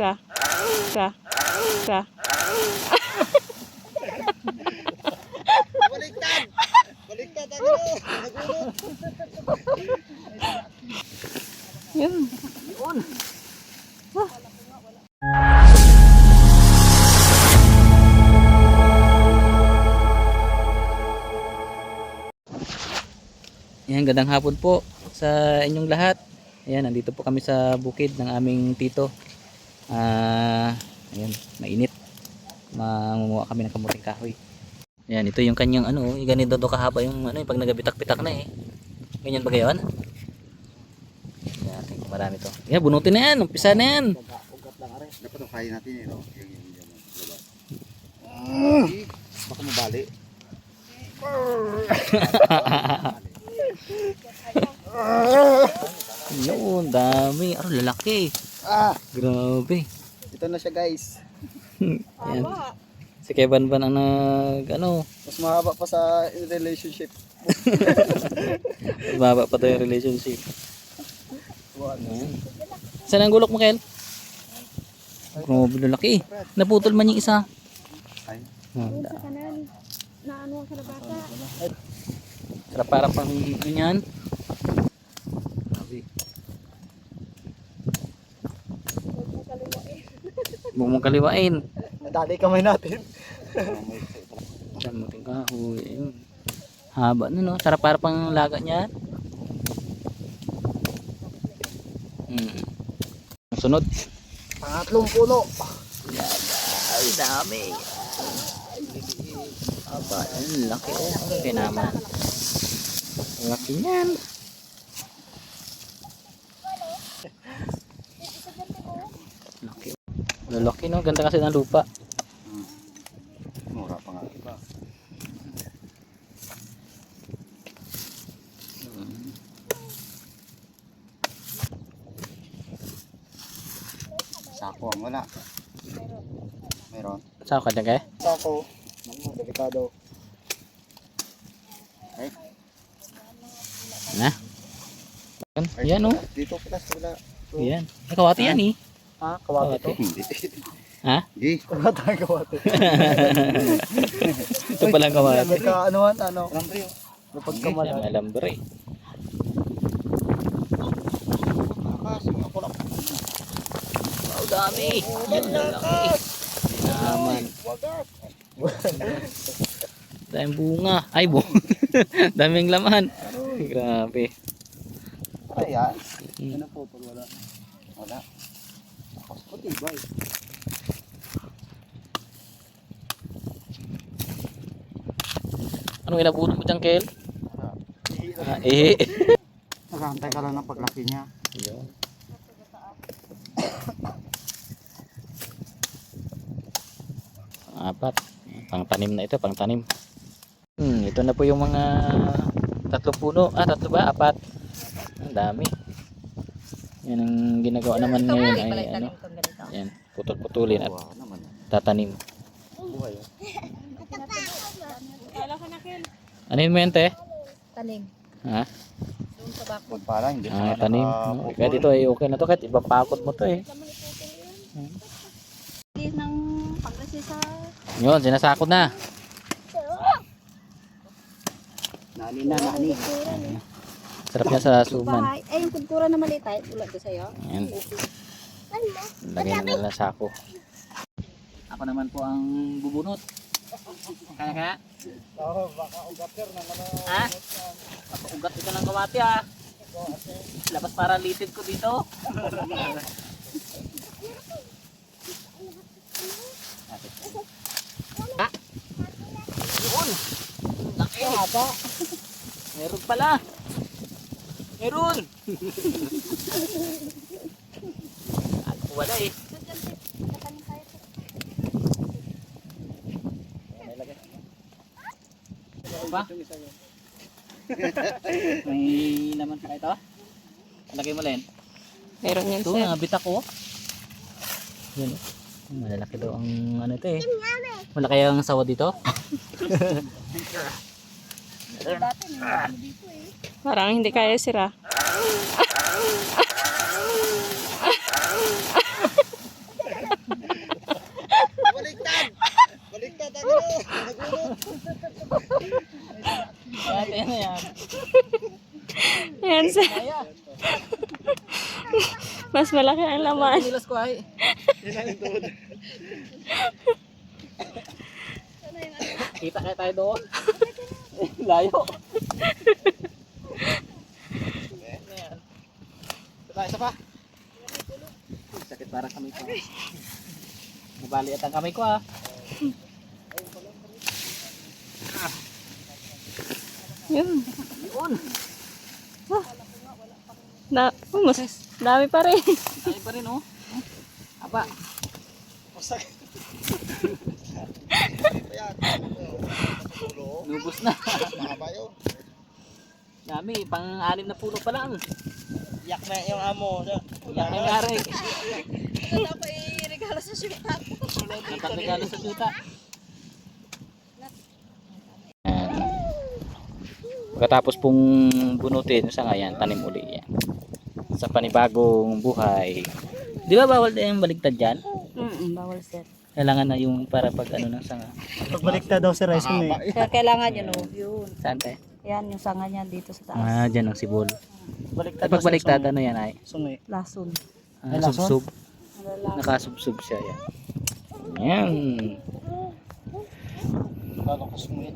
Sa. Sa. Sa. Baliktad! Baliktad ang ano! Yun. Yan, gandang hapon po sa inyong lahat. Ayan, nandito po kami sa bukid ng aming tito. Ah, ayan, mainit. Mangunguha kami ng kamuting kahoy. Ayan, ito yung kanyang ano, ganito do kahaba yung ano, pag nagabitak-bitak na eh. Ganyan ba gayon? Ayan, marami to. Ayan, bunutin na yan, umpisa na yan. Dapat ang kaya natin eh, no? Yung yung yung labas. Baka mabali. Yun, dami. Aro, lalaki. Ah! Grabe. Ito na siya guys. Ayan. Si Kevin Van ang nag, ano, Mas mahaba pa sa relationship. Baba pa tayo relationship. Wow. Ayan. Saan ang gulok mo, Kel? Grabe lalaki. Naputol man yung isa. Ay. Ah, Sa kanan. Na ano ang kalabasa. Sarap para pang ganyan. Huwag mong kaliwain. Nadali kamay natin. Damuting kahoy. Ayun. Haba na no. Sarap para pang laga niyan. Hmm. Ang Sunod. Pangatlong puno. Ay, dami. Aba, ang laki oh. Okay naman. Ang laki niyan. Lalaki no, ganda kasi ng lupa. Mura pa nga iba. Sako ang wala. Meron. Saan ka kaya? Sako. Ano, delikado. Ay, Na? Yan, yan oh. dito pala sa wala. Yan. Ay, kawati yan eh. Ah, kawate to? Hindi. Ha? Hindi. Kawate ang kawate. Ito palang kawati. May kaanuhan, ano? Lambre. May Yan, pagkamalan. may lambre. Kasi ako lang. Wow, dami. Yan, lalaki. Naman. Daming bunga. Ay, bunga. Daming laman. Grabe. Ayan. Mm. Ano po pag wala? Wala. Eh. Anong inabutan mo dyan, Kel? Ah, eh. Nagantay ka lang ng paglaki niya. Yun. Apat. Pang tanim na ito, pang tanim. Hmm, ito na po yung mga tatlo puno. Ah, tatlo ba? Apat. Ang dami. Yan ang ginagawa naman ngayon ay ano. Yan, putol-putulin at tatanim. Anin mo yan, te? Taling. Ha? Doon sa bako. Huwag pala, hindi Ah, tanim. nakaputol. Kahit ito ay okay na to. Kahit ipapakot mo to eh. Hindi ng paglasi sa... Yun, sinasakot na. Nani na, nani. Sarap niya sa suman. Eh, yung kultura na maliit ay ulat ko sa'yo. Ayan. Lagay na nila sa ako. Ako naman po ang bubunot. Kaya kaya? Oo, baka ugater na naman. Ha? Baka ugat ito ng kawati ah. Labas para litid ko dito. ha? Yun. Laki. Meron pala. Meron. Ako wala eh. Ba? May naman pa ito? Lagay mo Len. Meron yan, Ito sir. nga, bitak ko. Yan. oh. Malalaki daw ang ano ito eh. Malaki ang sawa dito. Parang hindi kaya sira. Baliktad! Baliktad ano? Nagulot! Dati ano yan. Yan sa... Mas malaki ang laman. Nilas ko ay. Kita kaya tayo doon. Layo. Pa, isa pa. Sakit parang kami ko. Nabali at ang kamay ko ah. Yun. Yun. Na, oh, mas dami pa rin. Tayo pa rin oh. Aba. Nubos na. Mahaba yun. Dami, pang-anim na puno pa lang. Yak na yung amo. Yan ang nangyari. Ito ko i-regalo sa syutat. Napagregalo sa tuta. Pagkatapos pong bunutin sa ngayon, tanim uli yan. Sa panibagong buhay. Di ba bawal din yung baligtad dyan? Mm, bawal sir. Kailangan na yung para pag ano ng sanga. Pagbaliktad daw si Rice mo eh. Sir, kailangan yun oh. Yun. Saan tayo? Yan, yung sanga niya dito sa taas. Ah, dyan ang sibol. Baliktad Ay, pag baliktad, ano yan ay? Sungi. Lason. Ah, Ay, lason? subsub. Nakasubsub siya yan. Yan. Sungi.